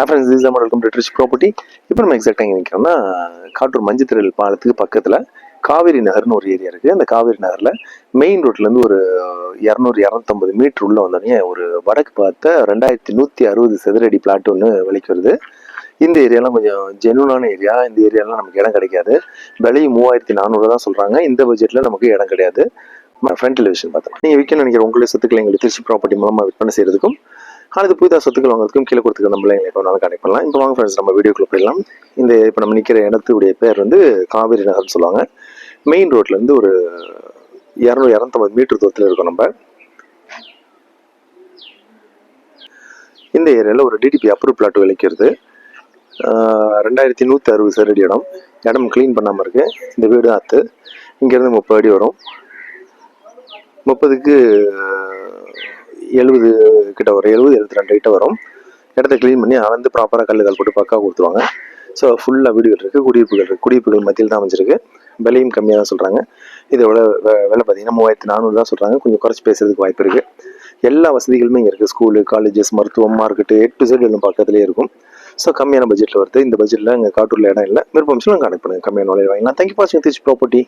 Friends is Amar welcome to rich property இப்போ நம்ம எக்ஸாக்டாக எங்கே நிற்கிறோம்னா காட்டூர் மஞ்சத்திரல் பாலத்துக்கு பக்கத்தில் காவேரி நகர்னு ஒரு ஏரியா இருக்குது அந்த காவேரி நகரில் மெயின் ரோட்லேருந்து ஒரு இரநூறு இரநூத்தம்பது மீட்டர் உள்ள வந்தோடனே ஒரு வடக்கு பார்த்த ரெண்டாயிரத்தி நூற்றி அறுபது சதுரடி பிளாட் ஒன்று விலைக்கு வருது. இந்த ஏரியாலாம் கொஞ்சம் ஜெனுவனான ஏரியா இந்த ஏரியாலாம் நமக்கு இடம் கிடைக்காது. விலையும் மூவாயிரத்தி நானூறு தான் சொல்கிறாங்க இந்த பட்ஜெட்டில் நமக்கு இடம் கிடையாது. ஃப்ரண்ட் டெலிவிஷன் பார்த்தோம் நீங்கள் விற்கணும் நினைக்கிற உங்களுடைய சொத்துக்களை எங்களுக்கு திருச்சி ப்ராப்பர்ட்டி மூலமாக விற்பனை செய்கிறதுக்கும் அடுத்து புதிதாக சொத்துக்கள் வாங்குறதுக்கும் கீழே கொடுத்துக்க நம்ம எங்களை எப்போ வேணாலும் கனெக்ட் பண்ணலாம். இப்போ வாங்க ஃப்ரெண்ட்ஸ் நம்ம வீடியோக்குள்ள போயிடலாம். இந்த இப்போ நம்ம நிற்கிற இடத்துடைய பேர் வந்து காவேரி நகர்னு சொல்லுவாங்க. மெயின் ரோட்லேருந்து ஒரு இரநூறு இரநூத்தம்பது மீட்டர் தூரத்தில் இருக்கோம் நம்ம. இந்த ஏரியாவில் ஒரு டிடிபி அப்ரூவ் பிளாட் விளைக்கிறது. ரெண்டாயிரத்தி நூற்றி அறுபது சரடி இடம். இடம் க்ளீன் பண்ணாமல் இருக்குது இந்த வீடு ஆற்று இங்கேருந்து முப்பது அடி வரும். முப்பதுக்கு எழுபது கிட்ட வரும் எழுபது எழுபத்தி ரெண்டு கிட்ட வரும். இடத்த க்ளீன் பண்ணி அளந்து ப்ராப்பராக கல்லுகள் போட்டு பக்கா கொடுத்துருவாங்க. ஸோ ஃபுல்லாக வீடுகள் இருக்குது குடியிருப்புகள் இருக்குது குடியிருப்புகள் மத்தியில் தான் அமைஞ்சிருக்கு. விலையும் கம்மியாக தான் சொல்கிறாங்க இதோட வெ- விலை பார்த்தீங்கன்னா மூவாயிரத்தி நானூறு தான் சொல்கிறாங்க கொஞ்சம் குறைச்சி பேசுறதுக்கு வாய்ப்பு இருக்குது எல்லா வசதிகளுமே இங்கே இருக்குது ஸ்கூலு காலேஜஸ் மருத்துவம் மார்க்கெட்டு எட் டு எல்லாம் பக்கத்துலேயே இருக்கும். ஸோ கம்மியான பட்ஜெட்டில் வருது. இந்த பட்ஜெட்டில் இங்கே காட்டூரில் இடம் இல்லை. விருப்பம் நாங்கள் கனெக்ட் பண்ணுங்கள் கம்மியான விலையில் வாங்கிக்கலாம். Thank you for Trichy property